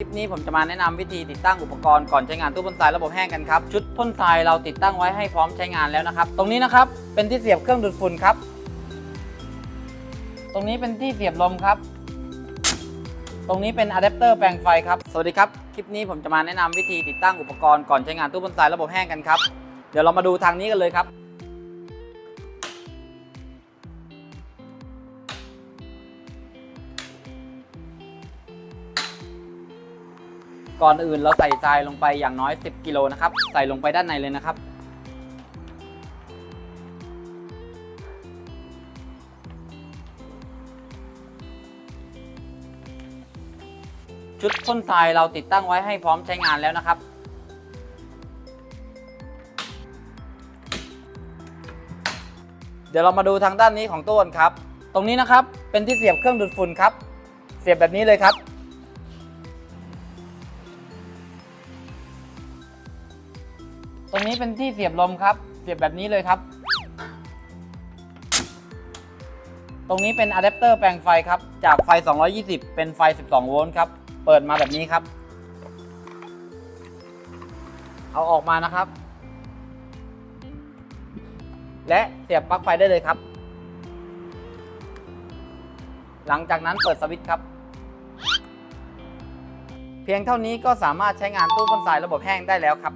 คลิปนี้ผมจะมาแนะนำวิธีติดตั้งอุปกรณ์ก่อนใช้งานตู้พ่นทรายระบบแห้งกันครับ ชุดพ่นทรายเราติดตั้งไว้ให้พร้อมใช้งานแล้วนะครับ ตรงนี้นะครับเป็นที่เสียบเครื่องดูดฝุ่นครับ ตรงนี้เป็นที่เสียบลมครับ ตรงนี้เป็นอะแดปเตอร์แปลงไฟครับ สวัสดีครับ คลิปนี้ผมจะมาแนะนำวิธีติดตั้งอุปกรณ์ก่อนใช้งานตู้พ่นทรายระบบแห้งกันครับ เดี๋ยวเรามาดูทางนี้กันเลยครับ ก่อนอื่นเราใส่ทรายลงไปอย่างน้อย 10 กิโลนะครับ ใส่ลงไปด้านในเลยนะครับ ชุดพ่นทรายเราติดตั้งไว้ให้พร้อมใช้งานแล้วนะครับเดี๋ยวเรามาดูทางด้านนี้ของตู้นครับ ตรงนี้นะครับเป็นที่เสียบเครื่องดูดฝุ่นครับ เสียบแบบนี้เลยครับ ตรงนี้เป็นที่เสียบลมครับ เสียบแบบนี้เลยครับ ตรงนี้เป็นอะแดปเตอร์แปลงไฟครับ จากไฟ 220 เป็นไฟ 12 โวลต์ครับ เปิดมาแบบนี้ครับ เอาออกมานะครับ และเสียบปลั๊กไฟได้เลยครับ หลังจากนั้นเปิดสวิตช์ครับเพียงเท่านี้ก็สามารถใช้งานตู้พ่นทรายระบบแห้งได้แล้วครับ